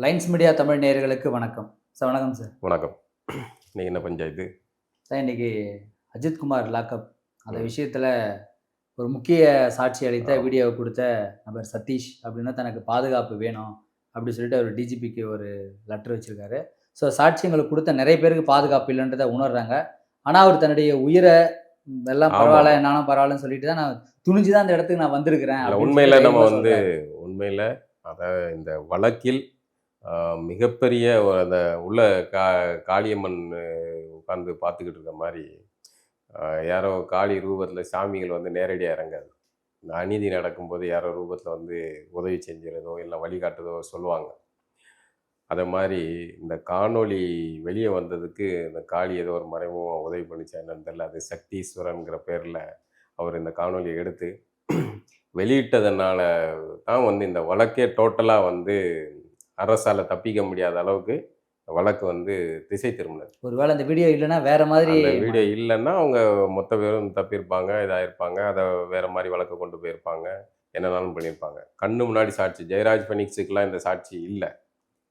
Lines media Tamil நேயர்களுக்கு வணக்கம் sir வணக்கம் சார் வணக்கம் இன்னைக்கு என்ன பஞ்சாயத்து சார் இன்னைக்கு அஜித்குமார் லாக்அப் அந்த. விஷயத்தில் ஒரு முக்கிய சாட்சி அளித்த. வீடியோவை கொடுத்த நபர் சதீஷ் அப்படின்னா தனக்கு பாதுகாப்பு வேணும் அப்படி சொல்லிட்டு அவர் டிஜிபிக்கு ஒரு லெட்டர் வச்சிருக்காரு ஸோ சாட்சியங்களுக்கு கொடுத்த நிறைய பேருக்கு பாதுகாப்பு இல்லைன்றதை உணர்றாங்க ஆனால் அவர் தன்னுடைய உயிரை எல்லாம். பரவாயில்ல என்னாலும் பரவாயில்லன்னு சொல்லிட்டு தான் நான் துணிஞ்சு தான் அந்த இடத்துக்கு நான் வந்திருக்கிறேன் அப்படின்னு உண்மையில நம்ம வந்து. உண்மையில அத இந்த வழக்கில் மிகப்பெரிய அந்த உள்ள கா காளியம்மன் உட்காந்து பார்த்துக்கிட்டு இருக்க மாதிரி யாரோ காளி ரூபத்தில் சாமிகள் வந்து நேரடியாக இறங்காது. இந்த அநீதி நடக்கும்போது யாரோ ரூபத்தில் வந்து உதவி செஞ்சுறதோ இல்லை வழிகாட்டுறதோ சொல்லுவாங்க. அதை மாதிரி இந்த காணொளி வெளியே வந்ததுக்கு இந்த காளி ஏதோ ஒரு மறைமுகம் உதவி பண்ணிச்சா என்னன்னு தெரில. அது சக்தீஸ்வரன்கிற பேரில் அவர் இந்த காணொலியை எடுத்து வெளியிட்டதுனால தான் வந்து இந்த வழக்கே டோட்டலாக வந்து அரசால் தப்பிக்க முடியாத அளவுக்கு வழக்கு வந்து திசை திரும்பினது. ஒருவேளை அந்த வீடியோ இல்லைன்னா வேற மாதிரி வீடியோ இல்லைன்னா அவங்க மொத்த பேரும் தப்பியிருப்பாங்க இதாயிருப்பாங்க அதை வேற மாதிரி வழக்கு கொண்டு போயிருப்பாங்க என்னனாலும் பண்ணியிருப்பாங்க. கண்ணு முன்னாடி சாட்சி ஜெயராஜ் ஃபெனிக்ஸுக்கெலாம் இந்த சாட்சி இல்லை.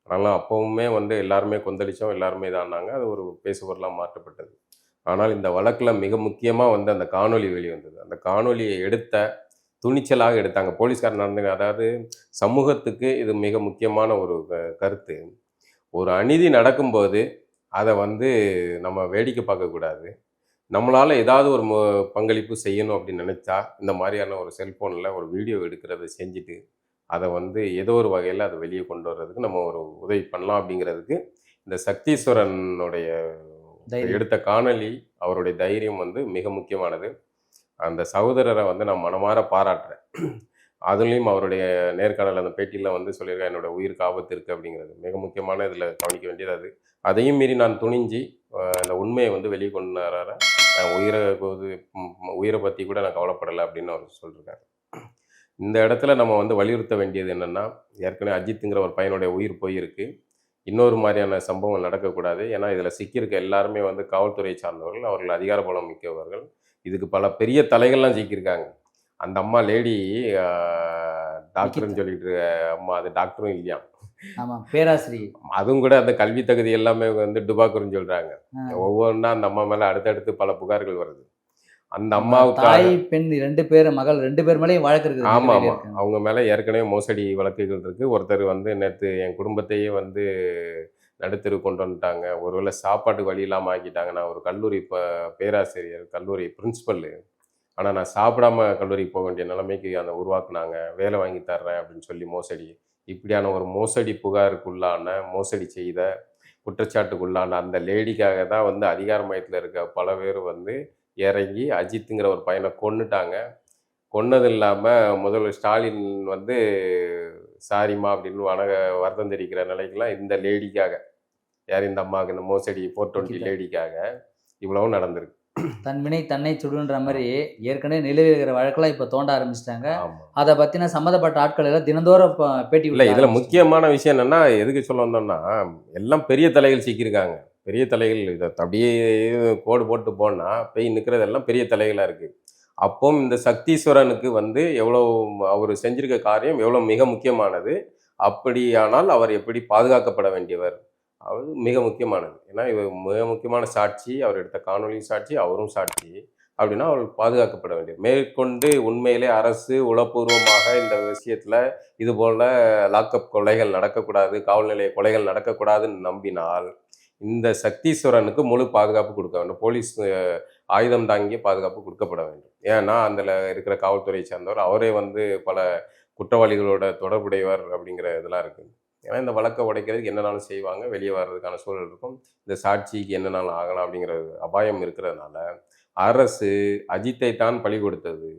அதனால அப்போவுமே வந்து எல்லாருமே கொந்தளிச்சோம் எல்லாருமே இதானாங்க அது ஒரு பேசுபொருளாக மாற்றப்பட்டது. ஆனால் இந்த வழக்கில் மிக முக்கியமாக வந்து அந்த காணொளி வெளிவந்தது. அந்த காணொளியை எடுத்த துணிச்சலாக எடுத்தாங்க. போலீஸ்காரர் நடந்து அதாவது சமூகத்துக்கு இது மிக முக்கியமான ஒரு க- கருத்து. ஒரு அநீதி நடக்கும்போது அதை வந்து நம்ம வேடிக்கை பார்க்கக்கூடாது நம்மளால் ஏதாவது ஒரு மு- பங்களிப்பு செய்யணும் அப்படின்னு நினச்சா இந்த மாதிரியான ஒரு செல்ஃபோனில் ஒரு வீடியோ எடுக்கிறத செஞ்சுட்டு அதை வந்து ஏதோ ஒரு வகையில் அதை வெளியே கொண்டு வர்றதுக்கு நம்ம ஒரு உதவி பண்ணலாம் அப்படிங்கிறதுக்கு இந்த சக்தீஸ்வரனுடைய. எடுத்த காணொளி அவருடைய தைரியம் வந்து மிக முக்கியமானது. அந்த சகோதரரை வந்து நான் மனமாற பாராட்டுறேன். அதுலேயும் அவருடைய நேர்காணல் அந்த பேட்டியில் வந்து சொல்லியிருக்கேன் என்னோடய உயிருக்கு ஆபத்து இருக்குது அப்படிங்கிறது. மிக முக்கியமான இதில் கவனிக்க வேண்டியது அது. அதையும் மீறி நான் துணிஞ்சு அந்த உண்மையை வந்து வெளியே கொண்டு வர நான் உயிரை போது உயிரை பற்றி கூட நான் கவலைப்படலை அப்படின்னு அவர் சொல்லியிருக்காரு இந்த இடத்துல நம்ம வந்து வலியுறுத்த வேண்டியது என்னென்னா ஏற்கனவே அஜித்துங்கிற ஒரு பையனுடைய உயிர் போயிருக்கு. இன்னொரு மாதிரியான சம்பவங்கள் நடக்கக்கூடாது. ஏன்னா இதில் சிக்கியிருக்க எல்லாருமே வந்து காவல்துறையை சார்ந்தவர்கள் அவர்கள் அதிகார பலம் மிக்கவர்கள். இதுக்கு பல பெரிய தலைகள்லாம் சிக்கியிருக்காங்க அந்த அம்மா லேடி டாக்டர்னு சொல்லிட்டு அம்மா அது டாக்டரும் இல்லையா? ஆமா பேராசிரியர். அதுவும் கூட அந்த கல்வி தகுதி எல்லாமே வந்து டுபாக்குன்னு சொல்றாங்க. ஆ. ஒவ்வொன்றா அந்த அம்மா மேல அடுத்தடுத்து பல புகார்கள் வருது. அந்த அம்மாவுக்காக. தாய் பெண் ரெண்டு பேர் மகள் ரெண்டு பேர் மேலேயும் வழக்கு இருக்குது ஆமா ரெண்டு ஆமா. பேர் இருக்காங்க. அவங்க மேல ஏற்கனவே மோசடி வழக்குகள் இருக்கு. ஒருத்தர் வந்து நேற்று என் குடும்பத்தையே வந்து நடுத்தெரு கொண்டு வந்துட்டாங்க. ஒருவேளை சாப்பாட்டு வழி இல்லாமல் ஆக்கிட்டாங்க. நான் ஒரு கல்லூரி இப்போ பேராசிரியர் கல்லூரி பிரின்சிபல்லு ஆனால் நான் சாப்பிடாம கல்லூரிக்கு போக வேண்டிய நிலைமைக்கு அந்த உருவாக்குனாங்க. வேலை வாங்கி தர்றேன் அப்படின்னு சொல்லி மோசடி. இப்படியான ஒரு மோசடி புகாருக்குள்ளான மோசடி செய்த குற்றச்சாட்டுக்குள்ளான அந்த லேடிக்காக தான் வந்து அதிகார மையத்தில் இருக்க பல பேர் வந்து இறங்கி அஜித்துங்கிற ஒரு பையனை கொன்னுட்டாங்க. கொன்னது இல்லாமல் முதல்வர் ஸ்டாலின் வந்து சாரிம்மா அப்படின்னு வணங்க வருத்தம் தெரிவிக்கிற நிலைக்கெல்லாம் இந்த லேடிக்காக யார் இந்த அம்மாவுக்கு இந்த மோசடி ஃபோர் டுவெண்ட்டி. லேடிக்காக இவ்வளவும் நடந்திருக்கு. தன் வினை தன்னை சுடுன்ற மாதிரி ஏற்கனவே நிலவில் இருக்கிற வழக்கெல்லாம் இப்போ தோண்ட ஆரம்பிச்சிட்டாங்க. அதை பத்தின சம்மந்தப்பட்ட ஆட்கள் எல்லாம் தினந்தோறும் பேட்டி இல்லை இதில். முக்கியமான விஷயம் என்னன்னா எதுக்கு சொல்ல வந்தோம்னா எல்லாம் பெரிய தலைகள் சிக்கியிருக்காங்க. பெரிய தலைகள் இதை அப்படியே கோடு போட்டு போனால் போய் நிற்கிறதெல்லாம் பெரிய தலைகளாக இருக்குது அப்போ இந்த சக்தீஸ்வரனுக்கு வந்து எவ்வளோ அவர் செஞ்சிருக்க காரியம் எவ்வளோ மிக முக்கியமானது. அப்படியானால் அவர் எப்படி பாதுகாக்கப்பட வேண்டியவர்? அவர் மிக முக்கியமானது. ஏன்னா இவர் மிக முக்கியமான சாட்சி அவர் எடுத்த காணொலியும் சாட்சி அவரும் சாட்சி. அப்படின்னா அவர் பாதுகாக்கப்பட வேண்டியது மேற்கொண்டு உண்மையிலே அரசு உளப்பூர்வமாக இந்த விஷயத்தில் இது லாக்கப் கொலைகள் நடக்கக்கூடாது காவல் நிலைய கொலைகள் நடக்கக்கூடாதுன்னு நம்பினால் இந்த சக்தீஸ்வரனுக்கு முழு பாதுகாப்பு கொடுக்க வேண்டும். போலீஸ் ஆயுதம் தாங்கிய பாதுகாப்பு கொடுக்கப்பட வேண்டும். ஏன்னா அதில் இருக்கிற காவல்துறையை சேர்ந்தவர் அவரே வந்து பல குற்றவாளிகளோட தொடர்புடையவர் அப்படிங்கிற இதெல்லாம் இருக்குது ஏன்னா இந்த வழக்கை உடைக்கிறதுக்கு என்னனாலும் செய்வாங்க வெளியே வர்றதுக்கான சூழல் இருக்கும். இந்த சாட்சிக்கு என்னனாலும் ஆகலாம் அப்படிங்கிற அபாயம் இருக்கிறதுனால அரசு அஜித்தை தான் பழி கொடுத்தது.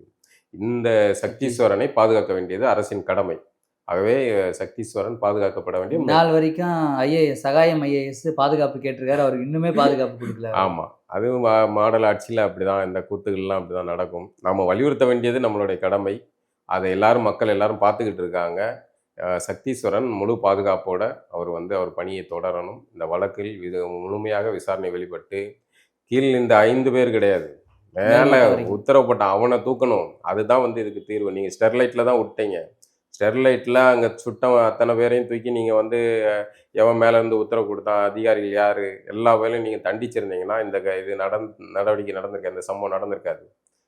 இந்த சக்தீஸ்வரனை பாதுகாக்க வேண்டியது அரசின் கடமை. ஆகவே சக்தீஸ்வரன் பாதுகாக்கப்பட வேண்டிய நாள் வரைக்கும் ஐஏஎஸ் சகாயம் ஐஏஎஸ் பாதுகாப்பு கேட்டிருக்காரு. அவருக்கு இன்னுமே பாதுகாப்பு கொடுக்கல ஆமா. அது மா- மாடல் ஆட்சியில் அப்படிதான் இந்த கூத்துகள்லாம் அப்படிதான் நடக்கும். நம்ம வலியுறுத்த வேண்டியது நம்மளுடைய கடமை. அதை எல்லாரும் மக்கள் எல்லாரும் பார்த்துக்கிட்டு இருக்காங்க. சக்தீஸ்வரன் முழு பாதுகாப்போட அவர் வந்து அவர் பணியை தொடரணும். இந்த வழக்கில் இது முழுமையாக விசாரணை வெளிப்பட்டு கீழ் இந்த ஐந்து பேர் கிடையாது. மேலே மேல்மட்டம் வரைக்கும். உத்தரவு போட்ட அவனை தூக்கணும். அதுதான் வந்து இதுக்கு தீர்வு. நீங்கள் ஸ்டெர்லைட்டில் தான் விட்டீங்க. ஸ்டெர்லைட்டில் அங்கே சுட்டம் அத்தனை பேரையும் தூக்கி நீங்கள் வந்து எவன் மேலே இருந்து உத்தரவு கொடுத்தான் அதிகாரிகள் யார்? எல்லா வேலையும் நீங்கள் தண்டிச்சிருந்தீங்கன்னா இந்த க- இது நடந் நடவடிக்கை நடந்திருக்காது. இந்த சம்பவம் நடந்திருக்காது.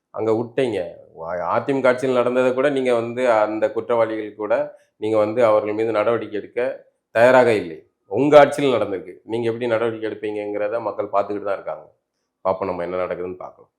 அங்கே விட்டீங்க. அதிமுக ஆட்சியில் நடந்ததை கூட நீங்கள் வந்து அந்த குற்றவாளிகள் கூட நீங்கள் வந்து அவர்கள் மீது நடவடிக்கை எடுக்க தயாராக இல்லை. உங்கள் ஆட்சியில் நடந்திருக்கு. நீங்கள் எப்படி நடவடிக்கை எடுப்பீங்கங்கிறத மக்கள் பார்த்துக்கிட்டு தான் இருக்காங்க. பார்ப்போம் நம்ம என்ன நடக்குதுன்னு பார்க்கலாம்.